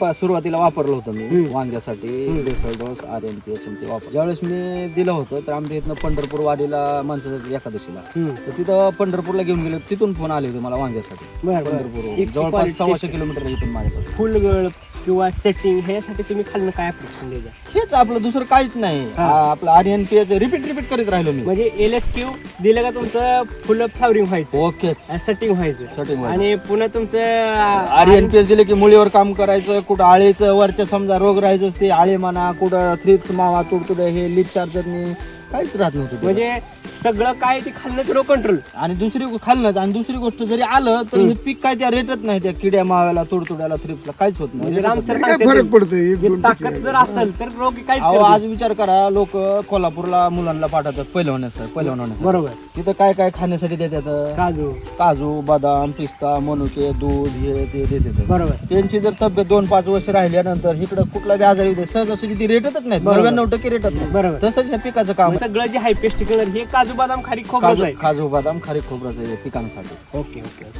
प- सुरुवातीला वापरलं होतं मी. वांग्यासाठी dose R N P H ते वापर ज्यावेळेस मी दिलं होतं तर आमच्या इथनं पंढरपूर वाडीला माणसं एकादशीला हम्म. तर तिथं पंढरपूरला घेऊन गेलो तिथून फोन आले होते मला वांग्यासाठी बरं, बरं. पंढरपूर एक जवळपास quality सव्वाशे. किलोमीटर इथून माझ्यापासून फुलगळ किंवा सेटिंग ह्यासाठी तुम्ही खाल्लं काय अप्रोच द्यायचं हेच आपलं दुसरं काहीच नाही. हा. आ- आपलं R N P H repeat repeat करीत राहिलो मी. म्हणजे एल एस क्यू दिलं का तुमचं फुलं फ्लावरिंग व्हायचं? ओकेच. सेटिंग व्हायचं. Setting व्हायचं. आणि पुन्हा तुमचं आर एन पी एच दिले की मुळीवर काम करायचं कुठं आळीचं वरच्या समजा रोग राहायचं ते आळे म्हणा कुठं थ्रिप्स मावा तुडतुडे हे लिप चार्जरनी काहीच राहत नव्हतं. म्हणजे सगळं काय ते खाल्लं रो कंट्रोल आणि दुसरी गो- खाल्लंच. आणि दुसरी गोष्ट जरी आलं तर हे पीक काय त्या रेटत नाही. त्या किड्या माव्याला तुडतुड्याला थ्रिप्सला काहीच होत नाही. म्हणजे राम सर काय फरक पडतो एक जे दोन ताकद जर असेल तर रोग काहीच अहो करत आज विचार करा लोक कोल्हापूरला मुलांना पाठवतात पहिलं होण्यासाठी पहिलं नाही. बरोबर. तिथं काय काय खाण्यासाठी देतात? काजू. काजू बदाम पिस्ता मनुके दूध हे ते देतात. बरोबर. त्यांची जर तब्येत दोन पाच वर्ष राहिल्यानंतर इकडं कुठला बी आजारी होते सहज असं किती रेटच नाही बरोबर. नव्याण्णव टक्के रेटत नाही बरोबर. तसंच ह्या पिकाचं काम सगळं जे हायपेस्ट कलर हे काजू बदाम खारी खोबरं काजू आहे. काजू बदाम खारीक खोबऱ्याचं आहे पिकांसाठी. Okay okay.